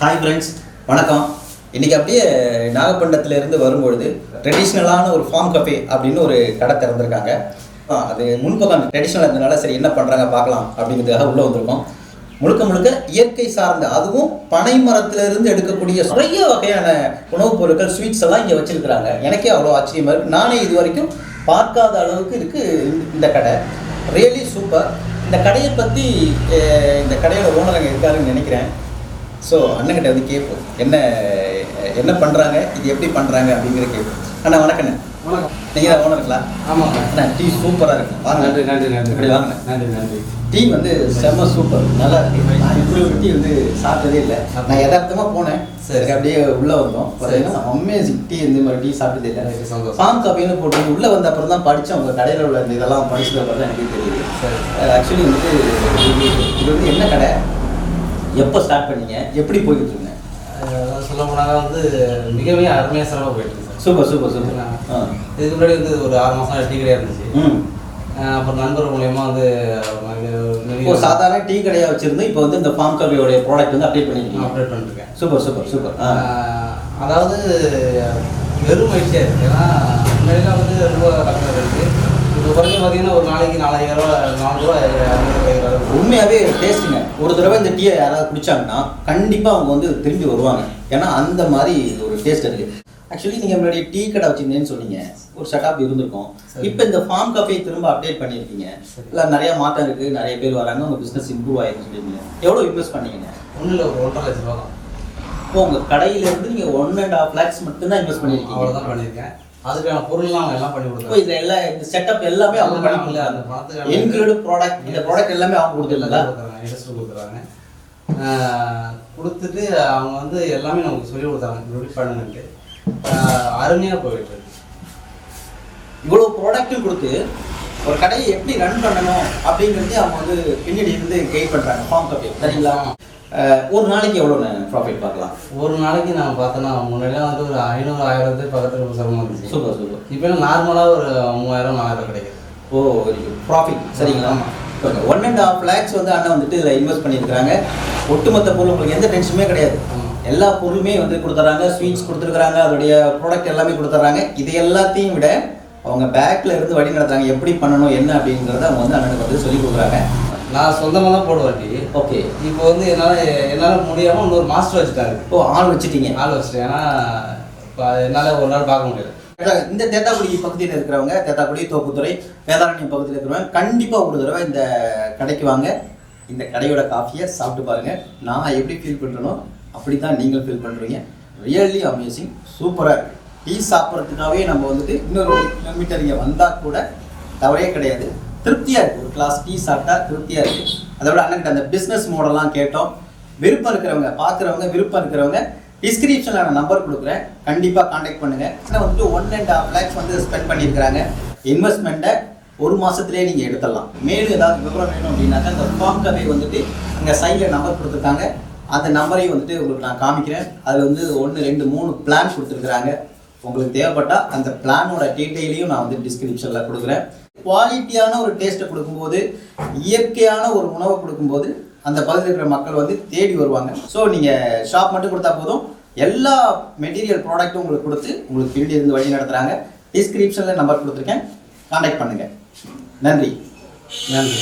Hi friends வணக்கம். இன்றைக்கி அப்படியே நாகப்பண்டத்துலேருந்து வரும்பொழுது ட்ரெடிஷ்னலான ஒரு ஃபார்ம் கஃபே அப்படின்னு ஒரு கடை திறந்திருக்காங்க. அது முன்பக்கம் ட்ரெடிஷ்னல் இருந்தனால சரி என்ன பண்ணுறாங்க பார்க்கலாம் அப்படிங்கிறதுக்காக உள்ளே வந்திருக்கோம். முழுக்க முழுக்க இயற்கை சார்ந்த அதுவும் பனை மரத்துலேருந்து எடுக்கக்கூடிய நிறைய வகையான உணவுப் பொருட்கள் ஸ்வீட்ஸ் எல்லாம் இங்கே வச்சுருக்கிறாங்க. எனக்கே அவ்வளோ ஆச்சரியமா இருக்குது நானே இது வரைக்கும் பார்க்காத அளவுக்கு இருக்குது இந்த கடை. ரியலி சூப்பர் இந்த கடையை பற்றி இந்த கடையோட ஓனர் அங்கே இருக்காருன்னு நினைக்கிறேன். ஸோ அண்ணன்கிட்ட வந்து கேட்போம். என்ன என்ன பண்ணுறாங்க இது எப்படி பண்ணுறாங்க அப்படிங்கிற கேட்போம். அண்ணா வணக்கண்ணே வணக்கம். நீங்கள் தான் ஓனருங்களா? ஆமாங்க அண்ணா டீ சூப்பராக இருக்கும் வாங்க. நன்றி நன்றி நன்றி. இப்படி வாங்க. நன்றி நன்றி. டீ வந்து செம்ம சூப்பர். நல்லா இருக்கு. நான் இப்படி ஒரு டீ வந்து சாப்பிட்டதே இல்லை. நான் யதார்த்தமாக போனேன். சரி. அப்படியே உள்ளே வந்தோம். பார்த்தீங்கன்னா அமேசிங் டீ இந்த மாதிரி டீ சாப்பிட்டதே இல்லை. ஃபார்ம் காப்பின்னு போட்டு உள்ளே வந்த அப்புறம் தான் படித்தேன் உங்கள் கடையில் உள்ள இந்த இதெல்லாம் படிச்சது அப்புறம் தான் எனக்கு தெரியுது. சரி. ஆக்சுவலி வந்துட்டு இது வந்து என்ன கடை? எப்போ ஸ்டார்ட் பண்ணீங்க? எப்படி போய்கிட்டு இருங்க சொல்ல போனாங்க வந்து மிகவே அருமையாக சிறப்பாக போயிட்டு சார். Super super super. இதுக்கு முன்னாடி வந்து ஒரு ஆறு மாதம் டீ கடையாக இருந்துச்சு. அப்புறம் நண்பர் மூலியமா வந்து இப்போ சாதாரண டீ கடையாக வச்சிருந்து இப்போ வந்து இந்த ஃபார்ம் காப்பியோடைய ப்ராடக்ட் வந்து அப்டேட் பண்ணிருக்கீங்க. அப்டேட் பண்ணிருக்கேன். Super super super. அதாவது வெறும் மகிழ்ச்சியாக இருக்கு ஏன்னா முன்னாடிலாம் வந்து ரொம்ப கஷ்டம் இருக்கு இப்போ குறைஞ்ச பார்த்தீங்கன்னா ஒரு நாளைக்கு நாலாயிரம் ரூபா நாலு ரூபா ஐநூறு ரூபா உண்மையாகவே டேஸ்ட்டுங்க ஒரு தடவை இந்த டீயை யாராவது குடிச்சாங்கன்னா கண்டிப்பாக அவங்க வந்து திரும்பி வருவாங்க. ஏன்னா அந்த மாதிரி ஒரு டேஸ்ட் இருக்கு. ஆக்சுவலி நீங்கள் முன்னாடி டீ கடை வச்சிருந்தேன்னு சொன்னீங்க. ஒரு செட்டப் இருந்திருக்கும். இப்போ இந்த ஃபார்ம் காஃபியை திரும்ப அப்டேட் பண்ணியிருக்கீங்க. இல்லை நிறைய மாற்றம் இருக்குது நிறைய பேர் வராங்க. உங்கள் பிஸ்னஸ் இம்ப்ரூவ் ஆகிருக்கு சொல்லியிருக்கீங்க எவ்வளோ இன்வெஸ்ட் பண்ணீங்க? ஒன்றும் இல்லை ஒரு ஒன்றரை லட்ச ரூபா இப்போ உங்கள் கடையிலேருந்து நீங்கள் ஒன் அண்ட் ஹாஃப் லேக்ஸ் மட்டும்தான் இன்வெஸ்ட் பண்ணியிருக்கீங்க. அவ்வளோதான் பண்ணியிருக்கேன். அதுக்கான பொருள்லாம் அவங்க எல்லாம் பண்ணி இப்போ கொடுத்தாங்க இதில் எல்லாம் இந்த செட்டப் எல்லாமே அவங்க பண்ணி இல்ல, அந்த பணத்துக்கான- இன்க்ளூடு ப்ராடக்ட் இந்த ப்ராடக்ட் எல்லாமே அவங்க கொடுத்துருந்தாங்க. கொடுக்குறாங்க இண்டஸ்ட்ரி கொடுக்குறாங்க கொடுத்துட்டு அவங்க வந்து எல்லாமே நமக்கு சொல்லி கொடுத்தாங்க. இப்படி பண்ணுங்கன்ட்டு. ஆஹ் அருமையா போயிட்டு இருக்கு. இவ்வளோ ப்ராடக்ட்டும் கொடுத்து ஒரு கடையை எப்படி ரன் பண்ணணும் அப்படிங்கிறதே அவங்க வந்து பின்னாடி இருந்து கைட் பண்ணுறாங்க ஃபார்ம் காப்பி சரிங்களா? ஒரு நாளைக்கு எவ்வளோ ப்ராஃபிட் பார்க்கலாம்? ஒரு நாளைக்கு நான் பார்த்தோன்னா முன்னாடிலாம் வந்து ஒரு ஐநூறு ஆயிரத்து பக்கத்துல சிரமம் இருந்துச்சு. Super super. இப்போ நார்மலாக ஒரு மூவாயிரம் நாலாயிரம் கிடைக்குது. ஓ ப்ராஃபிட் சரிங்களா? ஆமா. ஒன் அண்ட் ஹாஃப் லேக்ஸ் வந்து அண்ணன் வந்துட்டு இதில் இன்வெஸ்ட் பண்ணியிருக்கிறாங்க. ஒட்டுமொத்த பொருள் உங்களுக்கு எந்த டென்ஷனுமே கிடையாது. எல்லா பொருளுமே வந்து கொடுத்துட்றாங்க ஸ்வீட்ஸ் கொடுத்துருக்குறாங்க. அதோடைய ப்ராடக்ட் எல்லாமே கொடுத்துட்றாங்க இது எல்லாத்தையும் விட அவங்க பேக்கில் இருந்து வழி நடத்துறாங்க. எப்படி பண்ணணும் என்ன அப்படிங்கிறத அவங்க வந்து அண்ணனுக்கு வந்து சொல்லி கொடுக்குறாங்க. நான் சொந்தமாக தான் போடுவேன் டீ ஓகே இப்போ வந்து என்னால் என்னால் முடியாமல் இன்னொரு மாஸ்டர் வச்சுட்டாரு. ஓ ஆள் வச்சுட்டீங்க. ஆள் வச்சுட்டேன். ஏன்னா இப்போ என்னால் ஒரு நாள் பார்க்க முடியல. இந்த தேத்தாக்குடி பகுதியில் இருக்கிறவங்க தேத்தாக்குடி தோப்புத்துறை வேதாரண்யம் பகுதியில் இருக்கிறவங்க கண்டிப்பாக ஒரு தடவை இந்த கடைக்கு வாங்க. இந்த கடையோட காஃபியை சாப்பிட்டு பாருங்க. நான் எப்படி ஃபீல் பண்ணுறனோ அப்படி தான் நீங்கள் ஃபீல் பண்ணுறீங்க ரியல்லி அமேசிங் சூப்பராக இருக்கு. டீ சாப்பிட்றதுக்காகவே நம்ம வந்துட்டு இன்னொரு கிலோமீட்டர் இங்கே வந்தால் கூட தவறே கிடையாது. திருப்தியாக இருக்குது ஒரு கிளாஸ் டீ சாப்பிட்டா திருப்தியாக இருக்குது அதை விட அண்ணன்கிட்ட அந்த பிஸ்னஸ் மாடல்லாம் கேட்டோம். விருப்பம் இருக்கிறவங்க பார்க்குறவங்க விருப்பம் இருக்கிறவங்க டிஸ்கிரிப்ஷனில் நான் நம்பர் கொடுக்குறேன். கண்டிப்பாக காண்டாக்ட் பண்ணுங்கள் ஏன்னா வந்துட்டு ஒன் அண்ட் ஹாஃப் லேக்ஸ் வந்து ஸ்பெண்ட் பண்ணியிருக்கிறாங்க. இன்வெஸ்ட்மெண்ட்டை ஒரு மாதத்துலேயே நீங்கள் எடுத்துடலாம். மேலும் ஏதாவது விவரம் வேணும் அப்படின்னாக்கா அந்த ஃபார்ம் வந்துட்டு அங்கே சைடில் நம்பர் கொடுத்துருக்காங்க. அந்த நம்பரையும் வந்துட்டு உங்களுக்கு நான் காமிக்கிறேன். அதில் வந்து ஒன்று ரெண்டு மூணு பிளான் கொடுத்துருக்குறாங்க. உங்களுக்கு தேவைப்பட்டால் அந்த பிளானோட டீட்டெயிலையும் நான் வந்து டிஸ்கிரிப்ஷனில் கொடுக்குறேன். குவாலிட்டியான ஒரு டேஸ்ட்டை கொடுக்கும்போது இயற்கையான ஒரு உணவை கொடுக்கும்போது அந்த பகுதியில் இருக்கிற மக்கள் வந்து தேடி வருவாங்க. ஸோ நீங்கள் ஷாப் மட்டும் கொடுத்தா போதும். எல்லா மெட்டீரியல் ப்ராடக்ட்டும் உங்களுக்கு கொடுத்து உங்களுக்கு பின்னாடி இருந்து வழி நடத்துகிறாங்க டிஸ்கிரிப்ஷனில் நம்பர் கொடுத்துருக்கேன். காண்டாக்ட் பண்ணுங்கள் நன்றி. நன்றி.